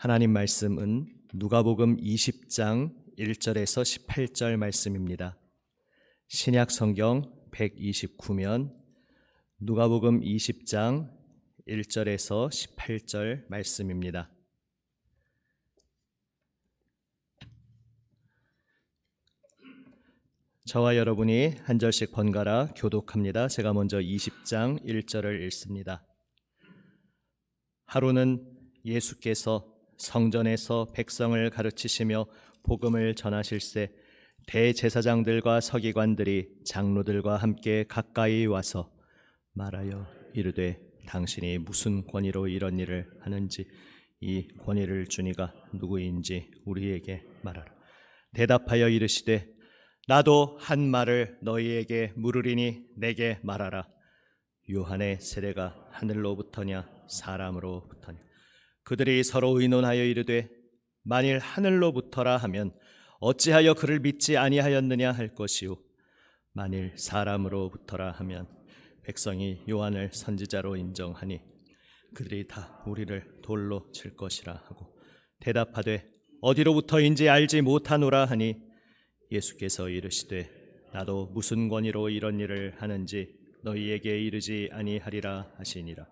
하나님 말씀은 누가복음 20장 1절에서 18절 말씀입니다. 신약 성경 129면 누가복음 20장 1절에서 18절 말씀입니다. 저와 여러분이 한 절씩 번갈아 교독합니다. 제가 먼저 20장 1절을 읽습니다. 하루는 예수께서 성전에서 백성을 가르치시며 복음을 전하실세 대제사장들과 서기관들이 장로들과 함께 가까이 와서 말하여 이르되 당신이 무슨 권위로 이런 일을 하는지 이 권위를 주니가 누구인지 우리에게 말하라. 대답하여 이르시되 나도 한 말을 너희에게 물으리니 내게 말하라. 요한의 세례가 하늘로부터냐 사람으로부터냐 그들이 서로 의논하여 이르되 만일 하늘로부터라 하면 어찌하여 그를 믿지 아니하였느냐 할 것이요 만일 사람으로부터라 하면 백성이 요한을 선지자로 인정하니 그들이 다 우리를 돌로 칠 것이라 하고 대답하되 어디로부터인지 알지 못하노라 하니 예수께서 이르시되 나도 무슨 권위로 이런 일을 하는지 너희에게 이르지 아니하리라 하시니라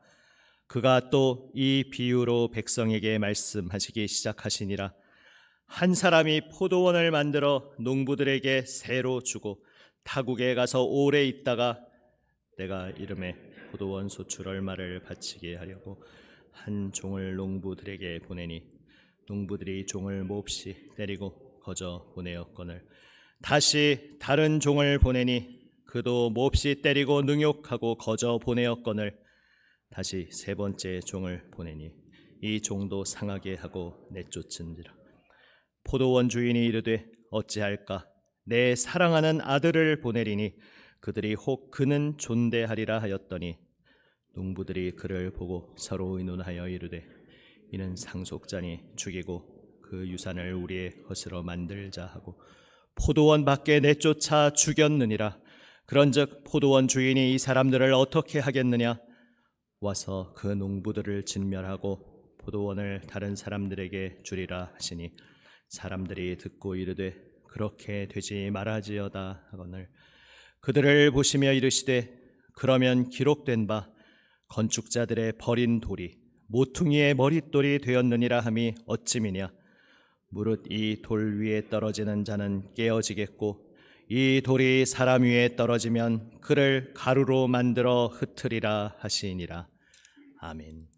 그가 또 이 비유로 백성에게 말씀하시기 시작하시니라. 한 사람이 포도원을 만들어 농부들에게 새로 주고 타국에 가서 오래 있다가 내가 이름에 포도원 소출 얼마를 바치게 하려고 한 종을 농부들에게 보내니 농부들이 종을 몹시 때리고 거저 보내었거늘. 다시 다른 종을 보내니 그도 몹시 때리고 능욕하고 거저 보내었거늘 다시 세 번째 종을 보내니 이 종도 상하게 하고 내쫓은지라. 포도원 주인이 이르되 어찌할까? 내 사랑하는 아들을 보내리니 그들이 혹 그는 존대하리라 하였더니 농부들이 그를 보고 서로 의논하여 이르되 이는 상속자니 죽이고 그 유산을 우리의 것으로 만들자 하고 포도원 밖에 내쫓아 죽였느니라. 그런즉 포도원 주인이 이 사람들을 어떻게 하겠느냐 와서 그 농부들을 진멸하고 포도원을 다른 사람들에게 주리라 하시니 사람들이 듣고 이르되 그렇게 되지 말아지어다 하거늘. 그들을 보시며 이르시되 그러면 기록된 바 건축자들의 버린 돌이 모퉁이의 머릿돌이 되었느니라 함이 어찌미냐? 무릇 이 돌 위에 떨어지는 자는 깨어지겠고 이 돌이 사람 위에 떨어지면 그를 가루로 만들어 흩으리라 하시니라 아멘.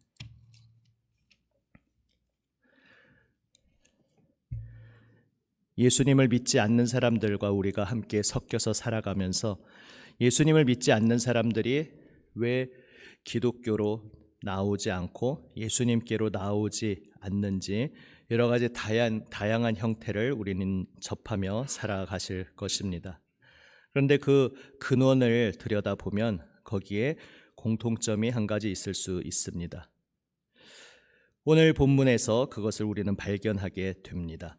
예수님을 믿지 않는 사람들과 우리가 함께 섞여서 살아가면서 예수님을 믿지 않는 사람들이 왜 기독교로 나오지 않고 예수님께로 나오지 않는지 여러 가지 다양, 다양한 형태를 우리는 접하며 살아가실 것입니다. 그런데 그 근원을 들여다보면 거기에 공통점이 한 가지 있을 수 있습니다. 오늘 본문에서 그것을 우리는 발견하게 됩니다.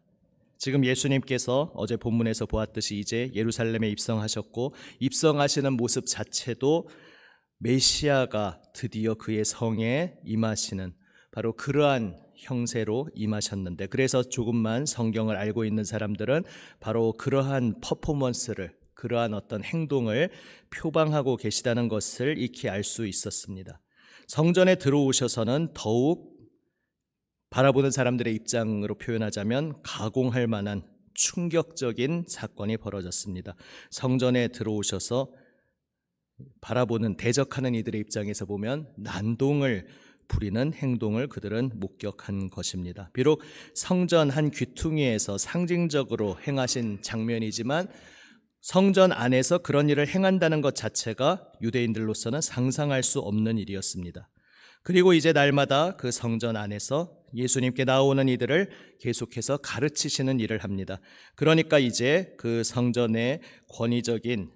지금 예수님께서 어제 본문에서 보았듯이 이제 예루살렘에 입성하셨고 입성하시는 모습 자체도 메시아가 드디어 그의 성에 임하시는 바로 그러한 형세로 임하셨는데 그래서 조금만 성경을 알고 있는 사람들은 바로 그러한 퍼포먼스를 그러한 어떤 행동을 표방하고 계시다는 것을 익히 알 수 있었습니다. 성전에 들어오셔서는 더욱 바라보는 사람들의 입장으로 표현하자면 가공할 만한 충격적인 사건이 벌어졌습니다. 성전에 들어오셔서 바라보는 대적하는 이들의 입장에서 보면 난동을 부리는 행동을 그들은 목격한 것입니다. 비록 성전 한 귀퉁이에서 상징적으로 행하신 장면이지만 성전 안에서 그런 일을 행한다는 것 자체가 유대인들로서는 상상할 수 없는 일이었습니다. 그리고 이제 날마다 그 성전 안에서 예수님께 나오는 이들을 계속해서 가르치시는 일을 합니다. 그러니까 이제 그 성전의 권위적인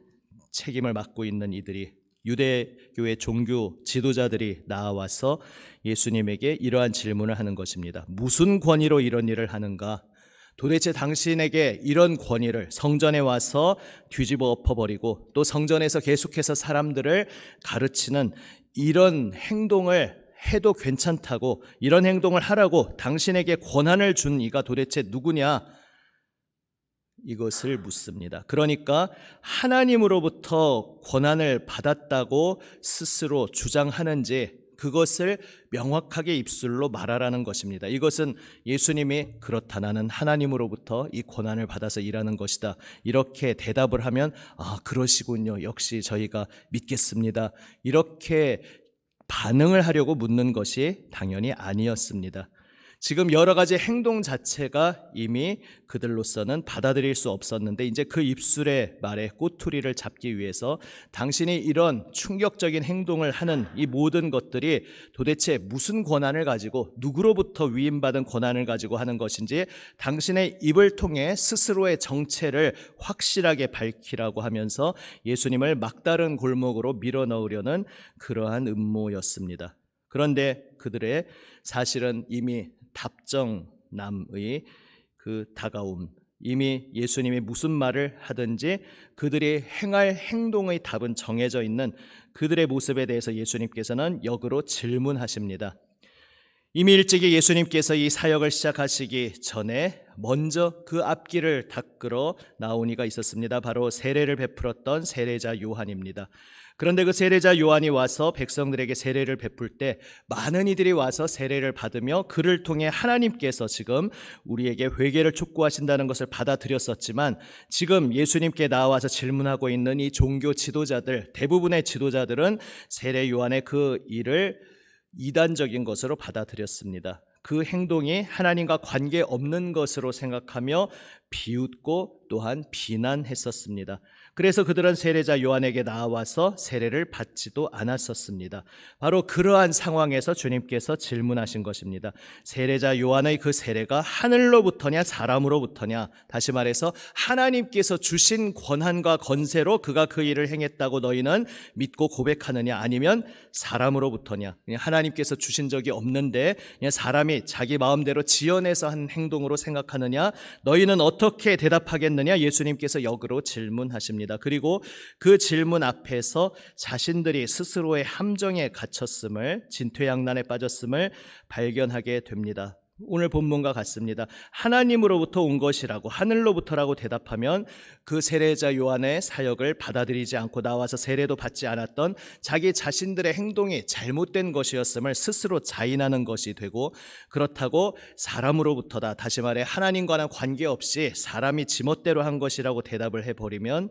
책임을 맡고 있는 이들이 유대교의 종교 지도자들이 나와서 예수님에게 이러한 질문을 하는 것입니다. 무슨 권위로 이런 일을 하는가? 도대체 당신에게 이런 권위를 성전에 와서 뒤집어 엎어버리고 또 성전에서 계속해서 사람들을 가르치는 이런 행동을 해도 괜찮다고 이런 행동을 하라고 당신에게 권한을 준 이가 도대체 누구냐? 이것을 묻습니다. 그러니까 하나님으로부터 권한을 받았다고 스스로 주장하는지 그것을 명확하게 입술로 말하라는 것입니다. 이것은 예수님이 그렇다 나는 하나님으로부터 이 권한을 받아서 일하는 것이다. 이렇게 대답을 하면 아 그러시군요. 역시 저희가 믿겠습니다. 이렇게 반응을 하려고 묻는 것이 당연히 아니었습니다. 지금 여러 가지 행동 자체가 이미 그들로서는 받아들일 수 없었는데 이제 그 입술의 말에 꼬투리를 잡기 위해서 당신이 이런 충격적인 행동을 하는 이 모든 것들이 도대체 무슨 권한을 가지고 누구로부터 위임받은 권한을 가지고 하는 것인지 당신의 입을 통해 스스로의 정체를 확실하게 밝히라고 하면서 예수님을 막다른 골목으로 밀어넣으려는 그러한 음모였습니다. 그런데 그들의 사실은 이미 답정남의 그 다가옴, 이미 예수님이 무슨 말을 하든지 그들이 행할 행동의 답은 정해져 있는 그들의 모습에 대해서 예수님께서는 역으로 질문하십니다. 이미 일찍이 예수님께서 이 사역을 시작하시기 전에 먼저 그 앞길을 닦으러 나온 이가 있었습니다. 바로 세례를 베풀었던 세례자 요한입니다. 그런데 그 세례자 요한이 와서 백성들에게 세례를 베풀 때 많은 이들이 와서 세례를 받으며 그를 통해 하나님께서 지금 우리에게 회개를 촉구하신다는 것을 받아들였었지만 지금 예수님께 나와서 질문하고 있는 이 종교 지도자들 대부분의 지도자들은 세례 요한의 그 일을 이단적인 것으로 받아들였습니다. 그 행동이 하나님과 관계 없는 것으로 생각하며 비웃고 또한 비난했었습니다. 그래서 그들은 세례자 요한에게 나와서 세례를 받지도 않았었습니다. 바로 그러한 상황에서 주님께서 질문하신 것입니다. 세례자 요한의 그 세례가 하늘로부터냐 사람으로부터냐 다시 말해서 하나님께서 주신 권한과 건세로 그가 그 일을 행했다고 너희는 믿고 고백하느냐 아니면 사람으로부터냐 하나님께서 주신 적이 없는데 그냥 사람이 자기 마음대로 지어내서 한 행동으로 생각하느냐 너희는 어떻게 대답하겠느냐 예수님께서 역으로 질문하십니다. 그리고 그 질문 앞에서 자신들이 스스로의 함정에 갇혔음을 진퇴양난에 빠졌음을 발견하게 됩니다. 오늘 본문과 같습니다. 하나님으로부터 온 것이라고 하늘로부터라고 대답하면 그 세례자 요한의 사역을 받아들이지 않고 나와서 세례도 받지 않았던 자기 자신들의 행동이 잘못된 것이었음을 스스로 자인하는 것이 되고 그렇다고 사람으로부터다 다시 말해 하나님과는 관계없이 사람이 지멋대로 한 것이라고 대답을 해버리면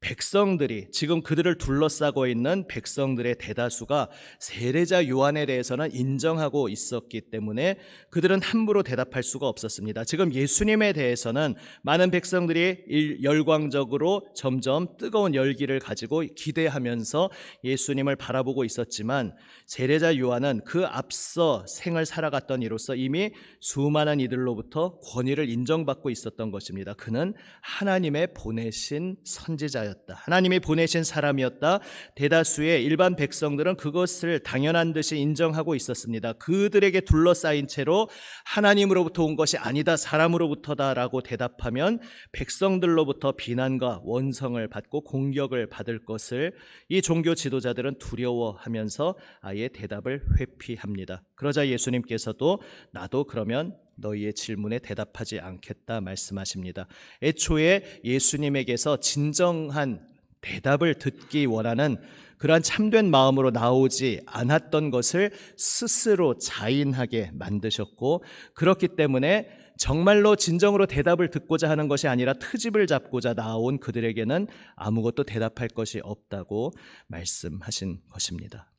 백성들이 지금 그들을 둘러싸고 있는 백성들의 대다수가 세례자 요한에 대해서는 인정하고 있었기 때문에 그들은 함부로 대답할 수가 없었습니다. 지금 예수님에 대해서는 많은 백성들이 열광적으로 점점 뜨거운 열기를 가지고 기대하면서 예수님을 바라보고 있었지만 세례자 요한은 그 앞서 생을 살아갔던 이로서 이미 수많은 이들로부터 권위를 인정받고 있었던 것입니다. 그는 하나님의 보내신 선지자였습니다. 사람이었다. 하나님이 보내신 사람이었다. 대다수의 일반 백성들은 그것을 당연한 듯이 인정하고 있었습니다. 그들에게 둘러싸인 채로 하나님으로부터 온 것이 아니다. 사람으로부터다라고 대답하면 백성들로부터 비난과 원성을 받고 공격을 받을 것을 이 종교 지도자들은 두려워하면서 아예 대답을 회피합니다. 그러자 예수님께서도 나도 그러면 너희의 질문에 대답하지 않겠다 말씀하십니다. 애초에 예수님에게서 진정한 대답을 듣기 원하는 그러한 참된 마음으로 나오지 않았던 것을 스스로 자인하게 만드셨고 그렇기 때문에 정말로 진정으로 대답을 듣고자 하는 것이 아니라 트집을 잡고자 나온 그들에게는 아무것도 대답할 것이 없다고 말씀하신 것입니다.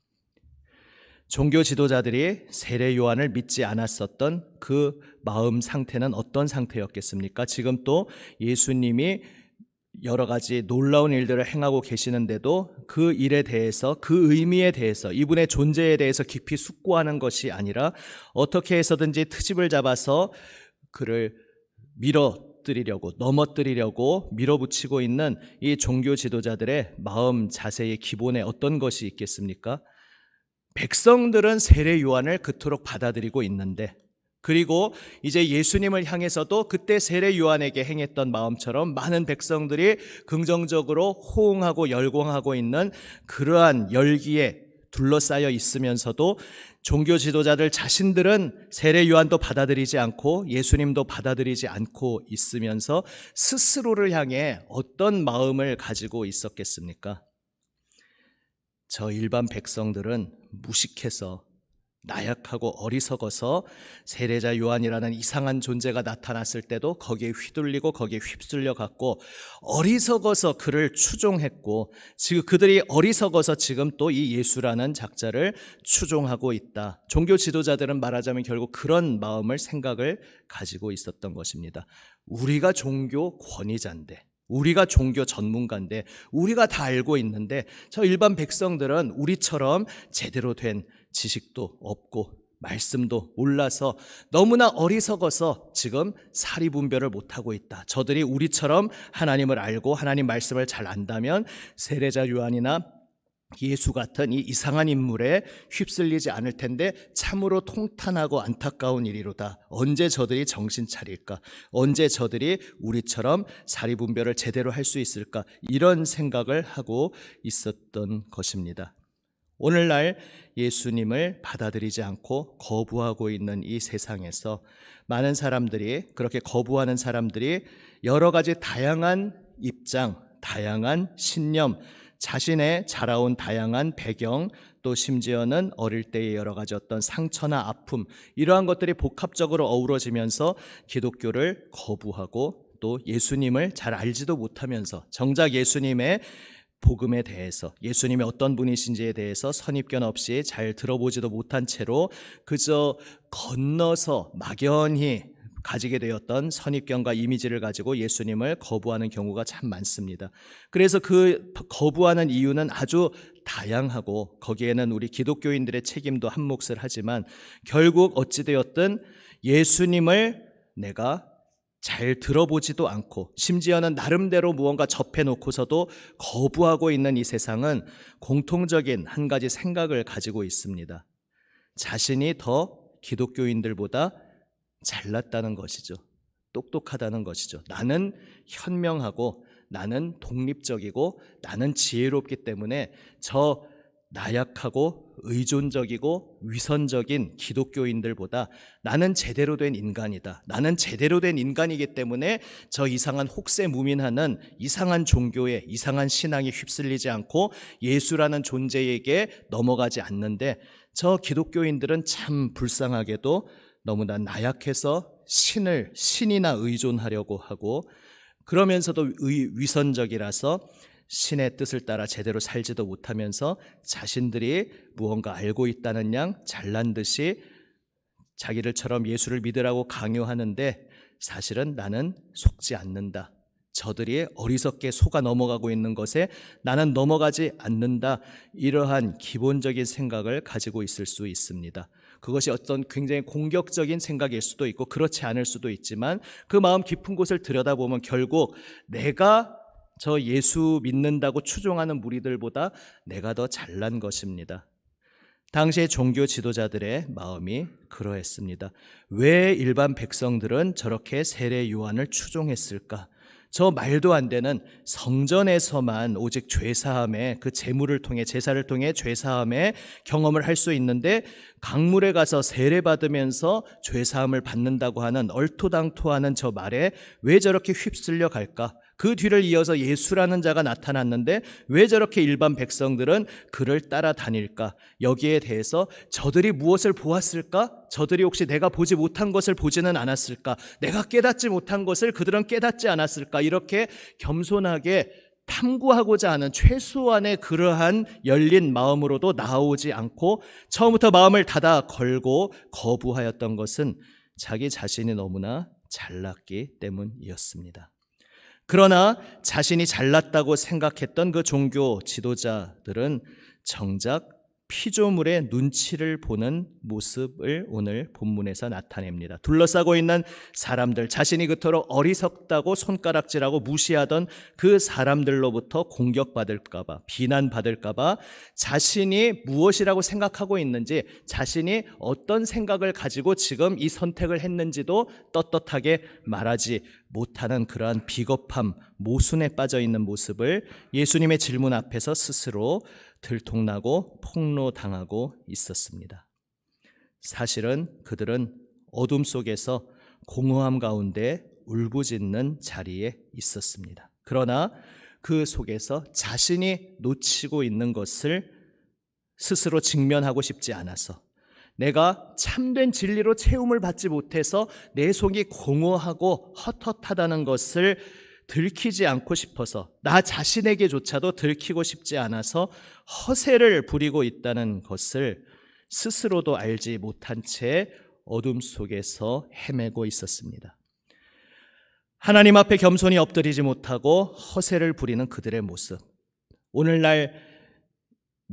종교 지도자들이 세례 요한을 믿지 않았었던 그 마음 상태는 어떤 상태였겠습니까? 지금 또 예수님이 여러 가지 놀라운 일들을 행하고 계시는데도 그 일에 대해서 그 의미에 대해서 이분의 존재에 대해서 깊이 숙고하는 것이 아니라 어떻게 해서든지 트집을 잡아서 그를 밀어뜨리려고 넘어뜨리려고 밀어붙이고 있는 이 종교 지도자들의 마음 자세의 기본에 어떤 것이 있겠습니까? 백성들은 세례 요한을 그토록 받아들이고 있는데 그리고 이제 예수님을 향해서도 그때 세례 요한에게 행했던 마음처럼 많은 백성들이 긍정적으로 호응하고 열광하고 있는 그러한 열기에 둘러싸여 있으면서도 종교 지도자들 자신들은 세례 요한도 받아들이지 않고 예수님도 받아들이지 않고 있으면서 스스로를 향해 어떤 마음을 가지고 있었겠습니까? 저 일반 백성들은 무식해서 나약하고 어리석어서 세례자 요한이라는 이상한 존재가 나타났을 때도 거기에 휘둘리고 거기에 휩쓸려 갔고 어리석어서 그를 추종했고 지금 그들이 어리석어서 지금 또 이 예수라는 작자를 추종하고 있다. 종교 지도자들은 말하자면 결국 그런 마음을 생각을 가지고 있었던 것입니다. 우리가 종교 권위자인데 우리가 종교 전문가인데 우리가 다 알고 있는데 저 일반 백성들은 우리처럼 제대로 된 지식도 없고 말씀도 몰라서 너무나 어리석어서 지금 사리 분별을 못하고 있다. 저들이 우리처럼 하나님을 알고 하나님 말씀을 잘 안다면 세례자 요한이나 예수 같은 이 이상한 인물에 휩쓸리지 않을 텐데 참으로 통탄하고 안타까운 일이로다. 언제 저들이 정신 차릴까? 언제 저들이 우리처럼 사리 분별을 제대로 할 수 있을까? 이런 생각을 하고 있었던 것입니다. 오늘날 예수님을 받아들이지 않고 거부하고 있는 이 세상에서 많은 사람들이 그렇게 거부하는 사람들이 여러 가지 다양한 입장, 다양한 신념, 자신의 자라온 다양한 배경, 또 심지어는 어릴 때의 여러 가지 어떤 상처나 아픔, 이러한 것들이 복합적으로 어우러지면서 기독교를 거부하고 또 예수님을 잘 알지도 못하면서 정작 예수님의 복음에 대해서 예수님이 어떤 분이신지에 대해서 선입견 없이 잘 들어보지도 못한 채로 그저 건너서 막연히 가지게 되었던 선입견과 이미지를 가지고 예수님을 거부하는 경우가 참 많습니다. 그래서 그 거부하는 이유는 아주 다양하고 거기에는 우리 기독교인들의 책임도 한 몫을 하지만 결국 어찌되었든 예수님을 내가 잘 들어보지도 않고 심지어는 나름대로 무언가 접해놓고서도 거부하고 있는 이 세상은 공통적인 한 가지 생각을 가지고 있습니다. 자신이 더 기독교인들보다 잘났다는 것이죠. 똑똑하다는 것이죠. 나는 현명하고 나는 독립적이고 나는 지혜롭기 때문에 저 나약하고 의존적이고 위선적인 기독교인들보다 나는 제대로 된 인간이다. 나는 제대로 된 인간이기 때문에 저 이상한 혹세 무민하는 이상한 종교에 이상한 신앙에 휩쓸리지 않고 예수라는 존재에게 넘어가지 않는데 저 기독교인들은 참 불쌍하게도 너무나 나약해서 신을 신이나 의존하려고 하고 그러면서도 의, 위선적이라서 신의 뜻을 따라 제대로 살지도 못하면서 자신들이 무언가 알고 있다는 양 잘난 듯이 자기들처럼 예수를 믿으라고 강요하는데 사실은 나는 속지 않는다. 저들이 어리석게 속아 넘어가고 있는 것에 나는 넘어가지 않는다. 이러한 기본적인 생각을 가지고 있을 수 있습니다. 그것이 어떤 굉장히 공격적인 생각일 수도 있고 그렇지 않을 수도 있지만 그 마음 깊은 곳을 들여다보면 결국 내가 저 예수 믿는다고 추종하는 무리들보다 내가 더 잘난 것입니다. 당시의 종교 지도자들의 마음이 그러했습니다. 왜 일반 백성들은 저렇게 세례 요한을 추종했을까? 저 말도 안 되는 성전에서만 오직 죄사함의 그 제물을 통해 제사를 통해 죄사함의 경험을 할 수 있는데 강물에 가서 세례 받으면서 죄사함을 받는다고 하는 얼토당토하는 저 말에 왜 저렇게 휩쓸려 갈까? 그 뒤를 이어서 예수라는 자가 나타났는데 왜 저렇게 일반 백성들은 그를 따라다닐까? 여기에 대해서 저들이 무엇을 보았을까? 저들이 혹시 내가 보지 못한 것을 보지는 않았을까? 내가 깨닫지 못한 것을 그들은 깨닫지 않았을까? 이렇게 겸손하게 탐구하고자 하는 최소한의 그러한 열린 마음으로도 나오지 않고 처음부터 마음을 닫아 걸고 거부하였던 것은 자기 자신이 너무나 잘났기 때문이었습니다. 그러나 자신이 잘났다고 생각했던 그 종교 지도자들은 정작 피조물의 눈치를 보는 모습을 오늘 본문에서 나타냅니다. 둘러싸고 있는 사람들, 자신이 그토록 어리석다고 손가락질하고 무시하던 그 사람들로부터 공격받을까봐, 비난받을까봐 자신이 무엇이라고 생각하고 있는지, 자신이 어떤 생각을 가지고 지금 이 선택을 했는지도 떳떳하게 말하지 못하는 그러한 비겁함, 모순에 빠져 있는 모습을 예수님의 질문 앞에서 스스로 들통나고 폭로당하고 있었습니다. 사실은 그들은 어둠 속에서 공허함 가운데 울부짖는 자리에 있었습니다. 그러나 그 속에서 자신이 놓치고 있는 것을 스스로 직면하고 싶지 않아서 내가 참된 진리로 채움을 받지 못해서 내 속이 공허하고 헛헛하다는 것을 들키지 않고 싶어서 나 자신에게조차도 들키고 싶지 않아서 허세를 부리고 있다는 것을 스스로도 알지 못한 채 어둠 속에서 헤매고 있었습니다. 하나님 앞에 겸손히 엎드리지 못하고 허세를 부리는 그들의 모습. 오늘날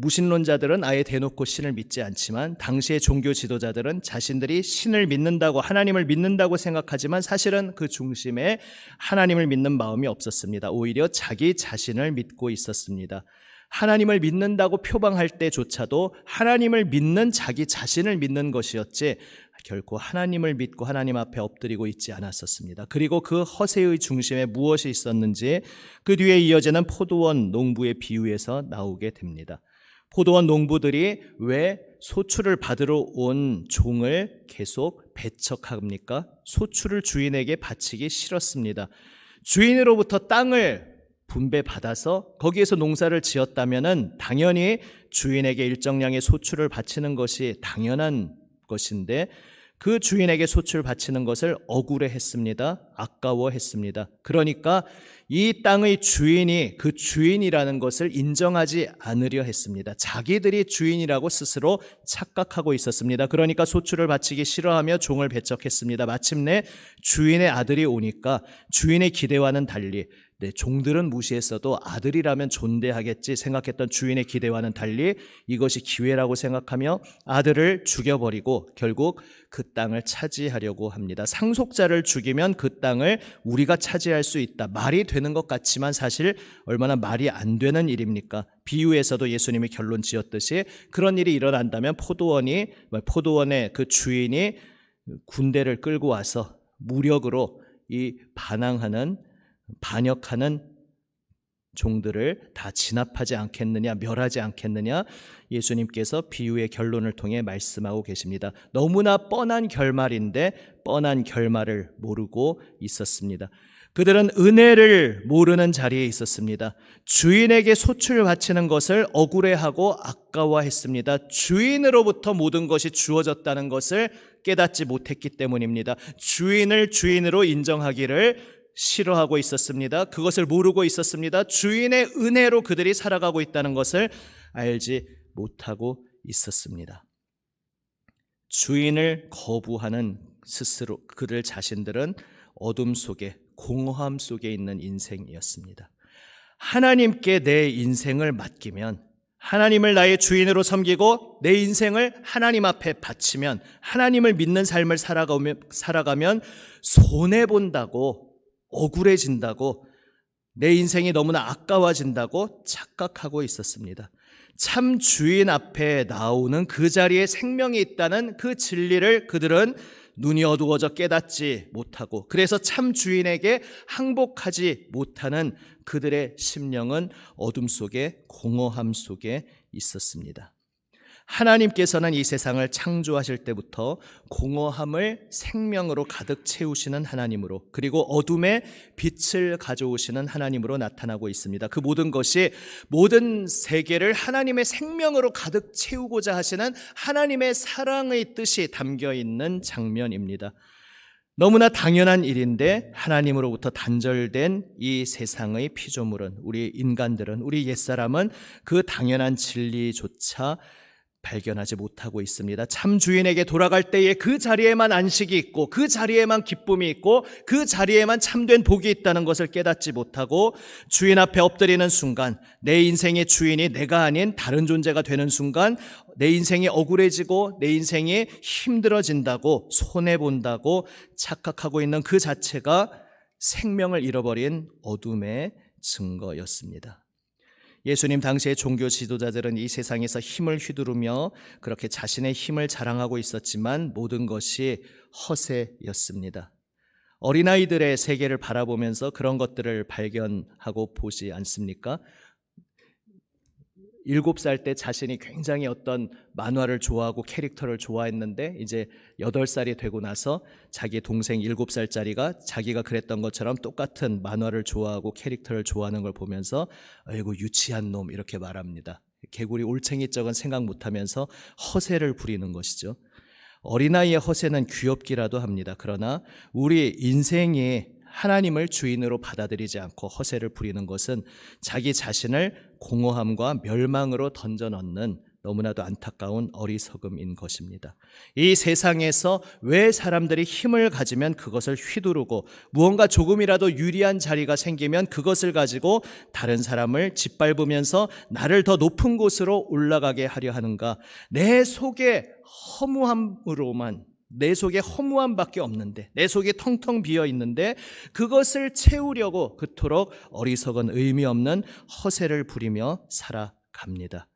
무신론자들은 아예 대놓고 신을 믿지 않지만 당시의 종교 지도자들은 자신들이 신을 믿는다고 하나님을 믿는다고 생각하지만 사실은 그 중심에 하나님을 믿는 마음이 없었습니다. 오히려 자기 자신을 믿고 있었습니다. 하나님을 믿는다고 표방할 때조차도 하나님을 믿는 자기 자신을 믿는 것이었지 결코 하나님을 믿고 하나님 앞에 엎드리고 있지 않았었습니다. 그리고 그 허세의 중심에 무엇이 있었는지 그 뒤에 이어지는 포도원 농부의 비유에서 나오게 됩니다. 포도원 농부들이 왜 소출을 받으러 온 종을 계속 배척합니까? 소출을 주인에게 바치기 싫었습니다. 주인으로부터 땅을 분배받아서 거기에서 농사를 지었다면은 당연히 주인에게 일정량의 소출을 바치는 것이 당연한 것인데 그 주인에게 소출 바치는 것을 억울해 했습니다. 아까워 했습니다. 그러니까 이 땅의 주인이 그 주인이라는 것을 인정하지 않으려 했습니다. 자기들이 주인이라고 스스로 착각하고 있었습니다. 그러니까 소출을 바치기 싫어하며 종을 배척했습니다. 마침내 주인의 아들이 오니까 주인의 기대와는 달리 네, 종들은 무시했어도 아들이라면 존대하겠지 생각했던 주인의 기대와는 달리 이것이 기회라고 생각하며 아들을 죽여버리고 결국 그 땅을 차지하려고 합니다. 상속자를 죽이면 그 땅을 우리가 차지할 수 있다. 말이 되는 것 같지만 사실 얼마나 말이 안 되는 일입니까? 비유에서도 예수님이 결론 지었듯이 그런 일이 일어난다면 포도원이 포도원의 그 주인이 군대를 끌고 와서 무력으로 이 반항하는 반역하는 종들을 다 진압하지 않겠느냐, 멸하지 않겠느냐, 예수님께서 비유의 결론을 통해 말씀하고 계십니다. 너무나 뻔한 결말인데 뻔한 결말을 모르고 있었습니다. 그들은 은혜를 모르는 자리에 있었습니다. 주인에게 소출 바치는 것을 억울해하고 아까워했습니다. 주인으로부터 모든 것이 주어졌다는 것을 깨닫지 못했기 때문입니다. 주인을 주인으로 인정하기를 싫어하고 있었습니다. 그것을 모르고 있었습니다. 주인의 은혜로 그들이 살아가고 있다는 것을 알지 못하고 있었습니다. 주인을 거부하는 스스로 그들 자신들은 어둠 속에 공허함 속에 있는 인생이었습니다. 하나님께 내 인생을 맡기면 하나님을 나의 주인으로 섬기고 내 인생을 하나님 앞에 바치면 하나님을 믿는 삶을 살아가면, 살아가면 손해 본다고 억울해진다고 내 인생이 너무나 아까워진다고 착각하고 있었습니다. 참 주인 앞에 나오는 그 자리에 생명이 있다는 그 진리를 그들은 눈이 어두워져 깨닫지 못하고 그래서 참 주인에게 항복하지 못하는 그들의 심령은 어둠 속에 공허함 속에 있었습니다. 하나님께서는 이 세상을 창조하실 때부터 공허함을 생명으로 가득 채우시는 하나님으로 그리고 어둠에 빛을 가져오시는 하나님으로 나타나고 있습니다. 그 모든 것이 모든 세계를 하나님의 생명으로 가득 채우고자 하시는 하나님의 사랑의 뜻이 담겨 있는 장면입니다. 너무나 당연한 일인데 하나님으로부터 단절된 이 세상의 피조물은 우리 인간들은 우리 옛사람은 그 당연한 진리조차 발견하지 못하고 있습니다. 참 주인에게 돌아갈 때에 그 자리에만 안식이 있고 그 자리에만 기쁨이 있고 그 자리에만 참된 복이 있다는 것을 깨닫지 못하고 주인 앞에 엎드리는 순간 내 인생의 주인이 내가 아닌 다른 존재가 되는 순간 내 인생이 억울해지고 내 인생이 힘들어진다고 손해 본다고 착각하고 있는 그 자체가 생명을 잃어버린 어둠의 증거였습니다. 예수님 당시의 종교 지도자들은 이 세상에서 힘을 휘두르며 그렇게 자신의 힘을 자랑하고 있었지만 모든 것이 허세였습니다. 어린아이들의 세계를 바라보면서 그런 것들을 발견하고 보지 않습니까? 일곱 살 때 자신이 굉장히 어떤 만화를 좋아하고 캐릭터를 좋아했는데 이제 여덟 살이 되고 나서 자기 동생 일곱 살짜리가 자기가 그랬던 것처럼 똑같은 만화를 좋아하고 캐릭터를 좋아하는 걸 보면서 아이고 유치한 놈 이렇게 말합니다. 개구리 올챙이 적은 생각 못하면서 허세를 부리는 것이죠. 어린아이의 허세는 귀엽기라도 합니다. 그러나 우리 인생에 하나님을 주인으로 받아들이지 않고 허세를 부리는 것은 자기 자신을 공허함과 멸망으로 던져 넣는 너무나도 안타까운 어리석음인 것입니다. 이 세상에서 왜 사람들이 힘을 가지면 그것을 휘두르고 무언가 조금이라도 유리한 자리가 생기면 그것을 가지고 다른 사람을 짓밟으면서 나를 더 높은 곳으로 올라가게 하려 하는가? 내 속에 허무함으로만 내 속에 허무함밖에 없는데 내 속에 텅텅 비어 있는데 그것을 채우려고 그토록 어리석은 의미 없는 허세를 부리며 살아갑니다.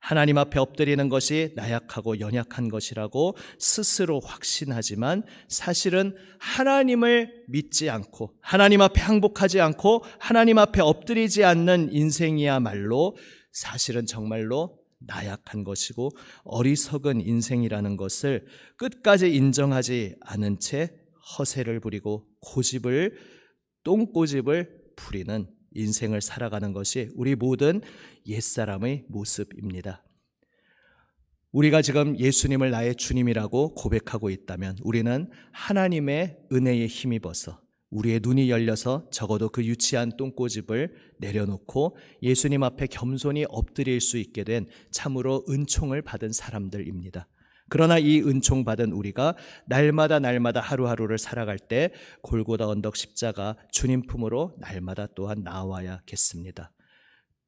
하나님 앞에 엎드리는 것이 나약하고 연약한 것이라고 스스로 확신하지만 사실은 하나님을 믿지 않고 하나님 앞에 항복하지 않고 하나님 앞에 엎드리지 않는 인생이야말로 사실은 정말로 나약한 것이고 어리석은 인생이라는 것을 끝까지 인정하지 않은 채 허세를 부리고 고집을 똥꼬집을 부리는 인생을 살아가는 것이 우리 모든 옛사람의 모습입니다. 우리가 지금 예수님을 나의 주님이라고 고백하고 있다면 우리는 하나님의 은혜에 힘입어서 우리의 눈이 열려서 적어도 그 유치한 똥꼬집을 내려놓고 예수님 앞에 겸손히 엎드릴 수 있게 된 참으로 은총을 받은 사람들입니다. 그러나 이 은총 받은 우리가 날마다 날마다 하루하루를 살아갈 때 골고다 언덕 십자가 주님 품으로 날마다 또한 나와야겠습니다.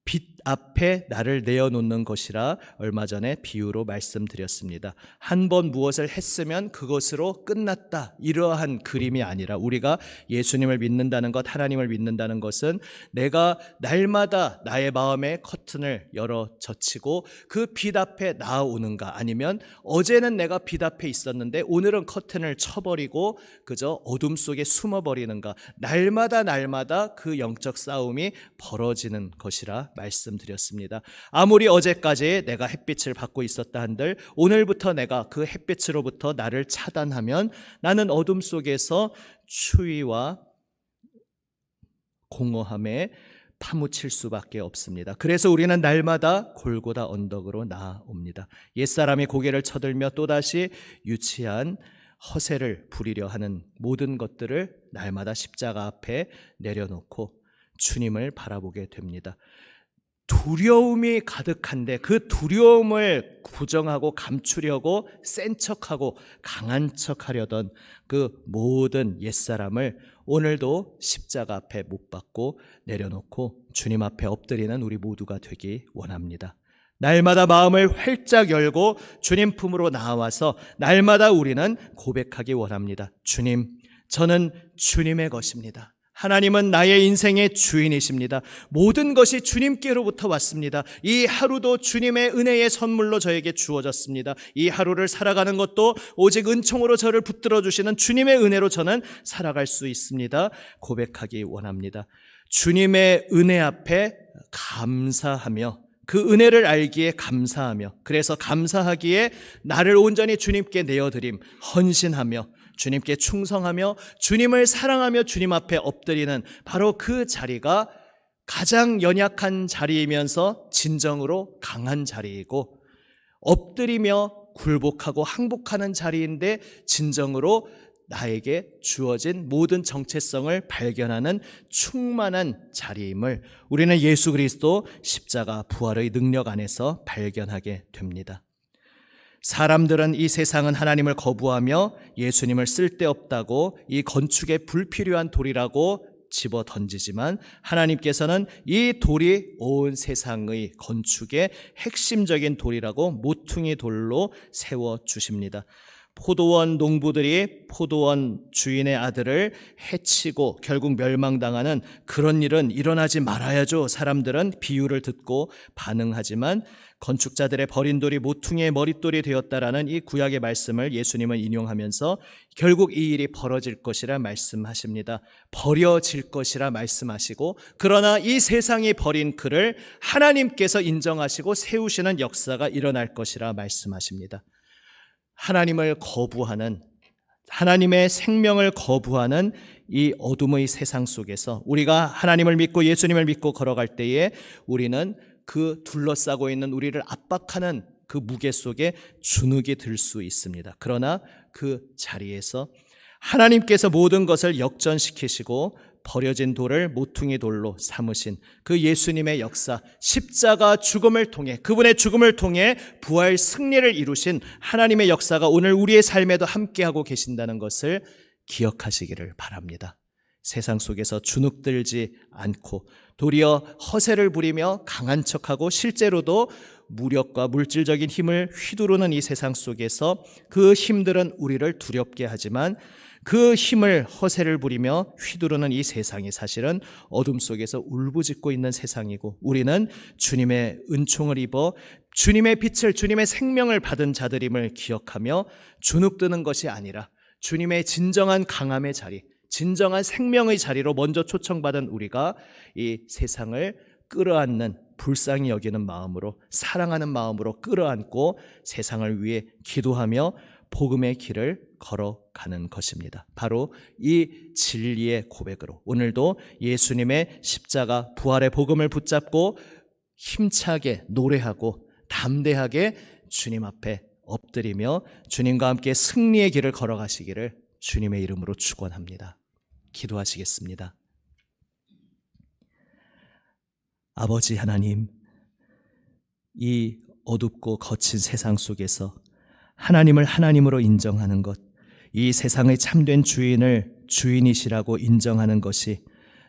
빛 앞에 나를 내어놓는 것이라 얼마 전에 비유로 말씀드렸습니다. 한 번 무엇을 했으면 그것으로 끝났다. 이러한 그림이 아니라 우리가 예수님을 믿는다는 것, 하나님을 믿는다는 것은 내가 날마다 나의 마음의 커튼을 열어 젖히고 그 빛 앞에 나아오는가 아니면 어제는 내가 빛 앞에 있었는데 오늘은 커튼을 쳐버리고 그저 어둠 속에 숨어버리는가 날마다 날마다 그 영적 싸움이 벌어지는 것이라 말씀 드렸습니다. 아무리 어제까지 내가 햇빛을 받고 있었다 한들 오늘부터 내가 그 햇빛으로부터 나를 차단하면 나는 어둠 속에서 추위와 공허함에 파묻힐 수밖에 없습니다. 그래서 우리는 날마다 골고다 언덕으로 나아옵니다. 옛사람이 고개를 쳐들며 또다시 유치한 허세를 부리려 하는 모든 것들을 날마다 십자가 앞에 내려놓고 주님을 바라보게 됩니다. 두려움이 가득한데 그 두려움을 부정하고 감추려고 센 척하고 강한 척하려던 그 모든 옛사람을 오늘도 십자가 앞에 못 박고 내려놓고 주님 앞에 엎드리는 우리 모두가 되기 원합니다. 날마다 마음을 활짝 열고 주님 품으로 나와서 날마다 우리는 고백하기 원합니다. 주님, 저는 주님의 것입니다. 하나님은 나의 인생의 주인이십니다. 모든 것이 주님께로부터 왔습니다. 이 하루도 주님의 은혜의 선물로 저에게 주어졌습니다. 이 하루를 살아가는 것도 오직 은총으로 저를 붙들어 주시는 주님의 은혜로 저는 살아갈 수 있습니다. 고백하기 원합니다. 주님의 은혜 앞에 감사하며 그 은혜를 알기에 감사하며 그래서 감사하기에 나를 온전히 주님께 내어드림 헌신하며 주님께 충성하며 주님을 사랑하며 주님 앞에 엎드리는 바로 그 자리가 가장 연약한 자리이면서 진정으로 강한 자리이고 엎드리며 굴복하고 항복하는 자리인데 진정으로 나에게 주어진 모든 정체성을 발견하는 충만한 자리임을 우리는 예수 그리스도 십자가 부활의 능력 안에서 발견하게 됩니다. 사람들은 이 세상은 하나님을 거부하며 예수님을 쓸데없다고 이 건축에 불필요한 돌이라고 집어 던지지만 하나님께서는 이 돌이 온 세상의 건축의 핵심적인 돌이라고 모퉁이 돌로 세워 주십니다. 포도원 농부들이 포도원 주인의 아들을 해치고 결국 멸망당하는 그런 일은 일어나지 말아야죠. 사람들은 비유를 듣고 반응하지만 건축자들의 버린 돌이 모퉁이의 머릿돌이 되었다라는 이 구약의 말씀을 예수님은 인용하면서 결국 이 일이 벌어질 것이라 말씀하십니다. 버려질 것이라 말씀하시고 그러나 이 세상이 버린 그를 하나님께서 인정하시고 세우시는 역사가 일어날 것이라 말씀하십니다. 하나님을 거부하는 하나님의 생명을 거부하는 이 어둠의 세상 속에서 우리가 하나님을 믿고 예수님을 믿고 걸어갈 때에 우리는 그 둘러싸고 있는 우리를 압박하는 그 무게 속에 주눅이 들 수 있습니다. 그러나 그 자리에서 하나님께서 모든 것을 역전시키시고 버려진 돌을 모퉁이 돌로 삼으신 그 예수님의 역사, 십자가 죽음을 통해 그분의 죽음을 통해 부활 승리를 이루신 하나님의 역사가 오늘 우리의 삶에도 함께하고 계신다는 것을 기억하시기를 바랍니다. 세상 속에서 주눅들지 않고 도리어 허세를 부리며 강한 척하고 실제로도 무력과 물질적인 힘을 휘두르는 이 세상 속에서 그 힘들은 우리를 두렵게 하지만 그 힘을 허세를 부리며 휘두르는 이 세상이 사실은 어둠 속에서 울부짖고 있는 세상이고 우리는 주님의 은총을 입어 주님의 빛을 주님의 생명을 받은 자들임을 기억하며 주눅드는 것이 아니라 주님의 진정한 강함의 자리, 진정한 생명의 자리로 먼저 초청받은 우리가 이 세상을 끌어안는 불쌍히 여기는 마음으로 사랑하는 마음으로 끌어안고 세상을 위해 기도하며 복음의 길을 걸어가는 것입니다. 바로 이 진리의 고백으로 오늘도 예수님의 십자가 부활의 복음을 붙잡고 힘차게 노래하고 담대하게 주님 앞에 엎드리며 주님과 함께 승리의 길을 걸어가시기를 주님의 이름으로 축원합니다. 기도하시겠습니다. 아버지 하나님, 이 어둡고 거친 세상 속에서 하나님을 하나님으로 인정하는 것, 이 세상의 참된 주인을 주인이시라고 인정하는 것이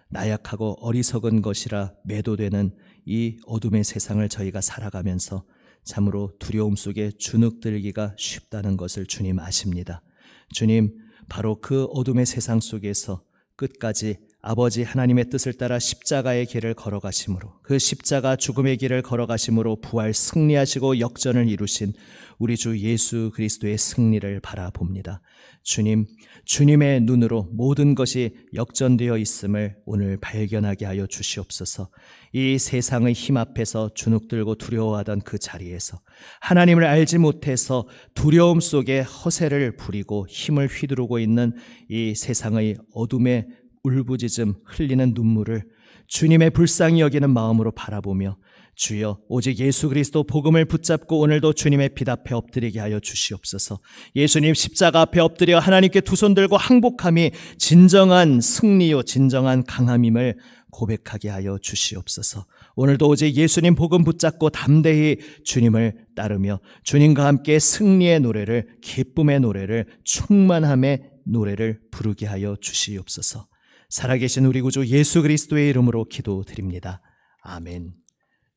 나약하고 어리석은 것이라 매도되는 이 어둠의 세상을 저희가 살아가면서 참으로 두려움 속에 주눅들기가 쉽다는 것을 주님 아십니다. 주님, 바로 그 어둠의 세상 속에서 끝까지 아버지 하나님의 뜻을 따라 십자가의 길을 걸어가심으로 그 십자가 죽음의 길을 걸어가심으로 부활 승리하시고 역전을 이루신 우리 주 예수 그리스도의 승리를 바라봅니다. 주님, 주님의 눈으로 모든 것이 역전되어 있음을 오늘 발견하게 하여 주시옵소서. 이 세상의 힘 앞에서 주눅 들고 두려워하던 그 자리에서 하나님을 알지 못해서 두려움 속에 허세를 부리고 힘을 휘두르고 있는 이 세상의 어둠의 울부짖음 흘리는 눈물을 주님의 불쌍히 여기는 마음으로 바라보며 주여 오직 예수 그리스도 복음을 붙잡고 오늘도 주님의 빛 앞에 엎드리게 하여 주시옵소서. 예수님 십자가 앞에 엎드려 하나님께 두 손 들고 항복함이 진정한 승리요 진정한 강함임을 고백하게 하여 주시옵소서. 오늘도 오직 예수님 복음 붙잡고 담대히 주님을 따르며 주님과 함께 승리의 노래를 기쁨의 노래를 충만함의 노래를 부르게 하여 주시옵소서. 살아계신 우리 구주 예수 그리스도의 이름으로 기도드립니다. 아멘.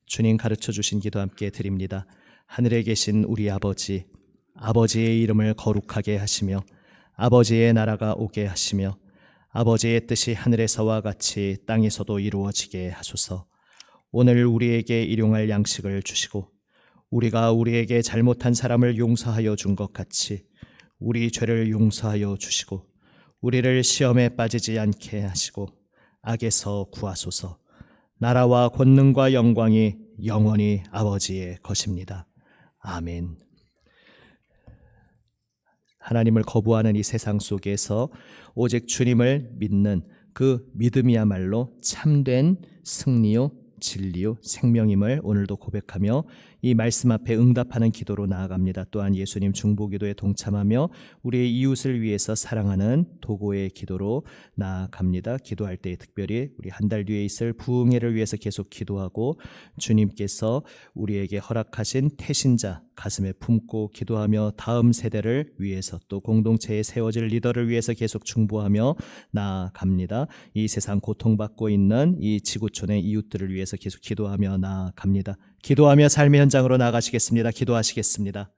주님 가르쳐 주신 기도 함께 드립니다. 하늘에 계신 우리 아버지, 아버지의 이름을 거룩하게 하시며 아버지의 나라가 오게 하시며 아버지의 뜻이 하늘에서와 같이 땅에서도 이루어지게 하소서. 오늘 우리에게 일용할 양식을 주시고 우리가 우리에게 잘못한 사람을 용서하여 준 것 같이 우리 죄를 용서하여 주시고 우리를 시험에 빠지지 않게 하시고 악에서 구하소서. 나라와 권능과 영광이 영원히 아버지의 것입니다. 아멘. 하나님을 거부하는 이 세상 속에서 오직 주님을 믿는 그 믿음이야말로 참된 승리요 진리요 생명임을 오늘도 고백하며 이 말씀 앞에 응답하는 기도로 나아갑니다. 또한 예수님 중보기도에 동참하며 우리의 이웃을 위해서 사랑하는 도고의 기도로 나아갑니다. 기도할 때 특별히 우리 한 달 뒤에 있을 부흥회를 위해서 계속 기도하고 주님께서 우리에게 허락하신 태신자 가슴에 품고 기도하며 다음 세대를 위해서 또 공동체에 세워질 리더를 위해서 계속 중보하며 나아갑니다. 이 세상 고통받고 있는 이 지구촌의 이웃들을 위해서 계속 기도하며 나아갑니다. 기도하며 삶의 현장으로 나가시겠습니다. 기도하시겠습니다.